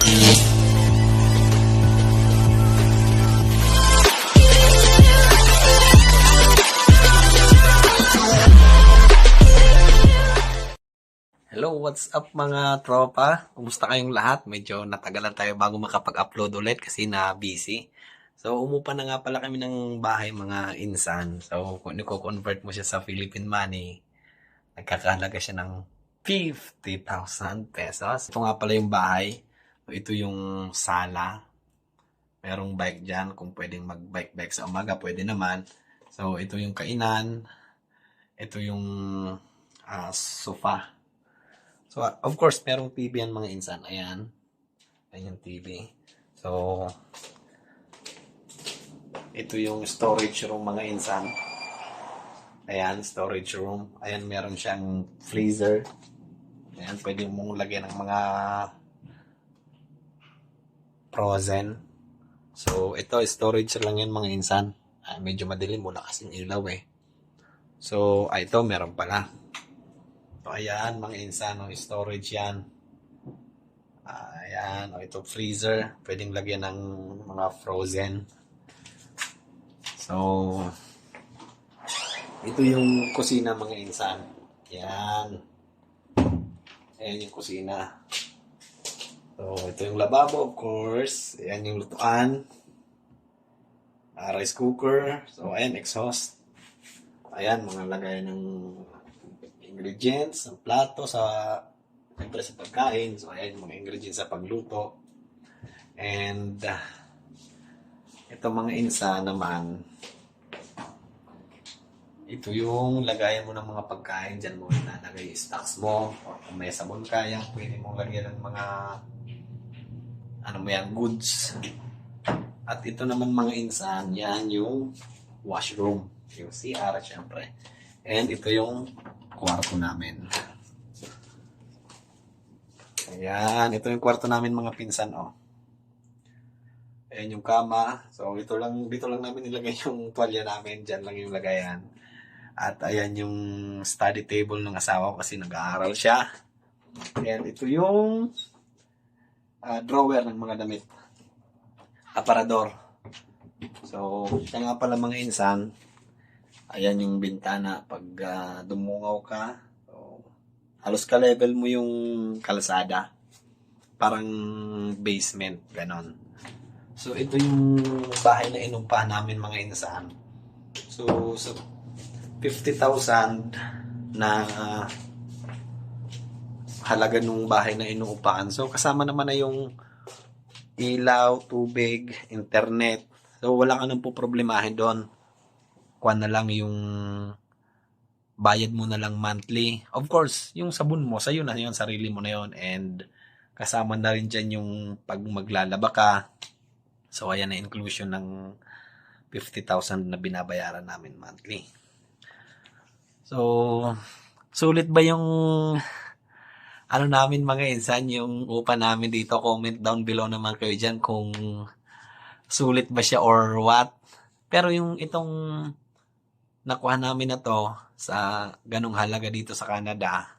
Hello, what's up mga tropa? Kumusta kayong lahat? Medyo natagalan tayo bago makapag-upload ulit kasi na busy. So, umupa na nga pala kami ng bahay mga insan. So, kung niko-convert mo siya sa Philippine money, nagkakahalaga siya ng 50,000 pesos. Ito nga pala yung bahay. Ito yung sala. Merong bike dyan. Kung pwedeng mag-bike-bike sa umaga, pwede naman. So, ito yung kainan. Ito yung ah, sofa. So, uh, of course, merong TV yan mga insan. Ayan. Ayan yung TV. So, ito yung storage room mga insan. Ayan, storage room. Ayan, meron siyang freezer. Ayan, pwede mong lagyan ng mga frozen. So, ito, storage lang yan mga insan. Ah, medyo madilim, wala kasing ilaw eh. So, ah, ito, meron pala. So, ayan, mga insano, storage yan. Ah, ayan, o ito freezer. Pwedeng lagyan ng mga frozen. So, ito yung kusina mga insan. Yan. Ayan yung kusina. So, ito yung lababo, of course. Ayan yung lutuan. Ah, rice cooker. So, ayan, exhaust. Ayan, mga lagay ng ingredients, ng plato sa siyempre sa pagkain. So, ayan yung mga ingredients sa pagluto. And, uh, ito mga insa naman, ito yung lagayan mo ng mga pagkain. Diyan mo ilalagay stocks mo. O kung may sabon ka, yan, pwede mong lagyan ng mga ano mo yan, goods. At ito naman mga insan, yan yung washroom. Yung CR, syempre. And ito yung kwarto namin. Ayan, ito yung kwarto namin mga pinsan, oh. Ayan yung kama. So, ito lang, dito lang namin nilagay yung tuwalya namin. Diyan lang yung lagayan. At ayan yung study table ng asawa ko kasi nag-aaral siya. And ito yung ah, drawer ng mga damit. Aparador. So, siya nga pala mga insan. Ayan yung bintana. Pag ah, dumungaw ka, so, halos ka-level mo yung kalsada. Parang basement, ganon. So, ito yung bahay na inumpahan namin mga insan. So, sa 50,000 na ah, halaga nung bahay na inuupahan. So, kasama naman na yung ilaw, tubig, internet. So, wala ka nang po problemahin doon. Kuha na lang yung bayad mo na lang monthly. Of course, yung sabon mo, sa'yo na yun, sarili mo na yun. And kasama na rin dyan yung pag maglalaba ka. So, ayan na inclusion ng 50,000 na binabayaran namin monthly. So, sulit ba yung ano namin mga insan, yung upa namin dito, comment down below naman kayo dyan kung sulit ba siya or what. Pero yung itong nakuha namin na to sa ganong halaga dito sa Canada,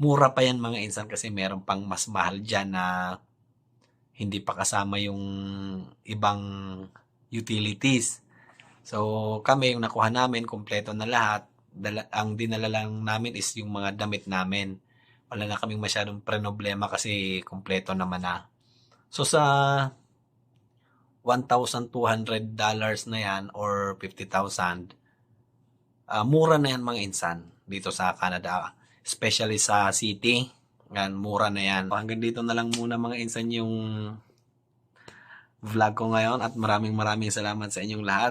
mura pa yan mga insan kasi meron pang mas mahal dyan na hindi pa kasama yung ibang utilities. So kami yung nakuha namin, kompleto na lahat. Dala, ang dinala lang namin is yung mga damit namin. Wala na kaming masyadong problema kasi kompleto naman na. So sa $1,200 na yan or 50,000, ah, mura na yan mga insan dito sa Canada. Especially sa city. Yan, mura na yan. Hanggang dito na lang muna mga insan yung vlog ko ngayon at maraming maraming salamat sa inyong lahat.